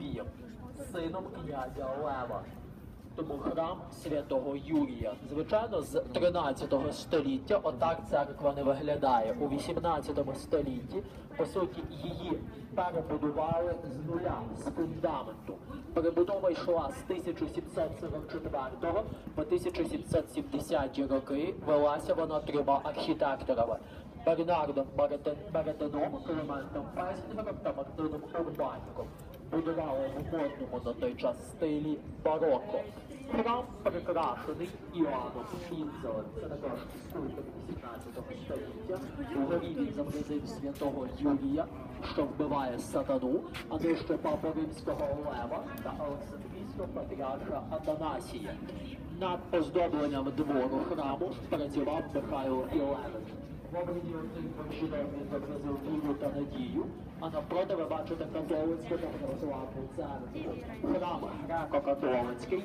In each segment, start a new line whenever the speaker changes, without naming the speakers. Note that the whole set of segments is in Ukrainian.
Юрієм, сином князя Лева. Тому храм святого Юрія. Звичайно, з 13 століття отак церква не виглядає. У 18 столітті, по суті, її перебудували з нуля, з фундаменту. Перебудова йшла з 1744 по 1770 роки. Велася вона трьома архітекторами. Бернардом Беретеном, Клементом Фестінгером та Мартином Урбаніком будували в модному на той час стилі бароко. Храм прикрашений Іоанном Інзелем. Це також скульптор 18 століття. Угорі він зобразив святого Юрія, що вбиває сатану, а нижче папу римського Лева та Олександрійського патріарха Атанасія. Над оздобленням двору храму працював Михайло Ілевич. Обрані цих жінок зобразив віру та надію, а навпроти ви бачите католицьку та православну церкву. Храм греко-католицький,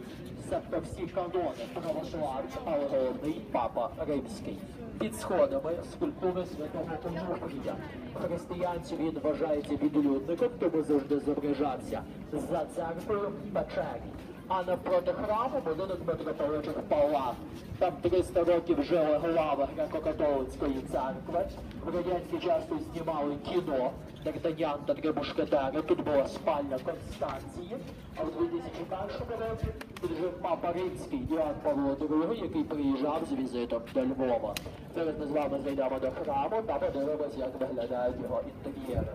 себто всі канони православні, але головний папа римський. Під сходами скульптури святого Онуфрія. Християнців він вважається відлюдником, тому завжди зображався за церквою печері. А навпроти храму будинок митрополичих палат. Там 300 років жили глави греко-католицької церкви. В радянський час знімали кіно Д'Артаньян та три мушкетери. Тут була спальня Констанції. А в 2001 році тут жив папа римський Іоанн Павло II, який приїжджав з візитом до Львова. Зараз ми з вами зайдемо до храму та подивимося, як виглядають його інтер'єри.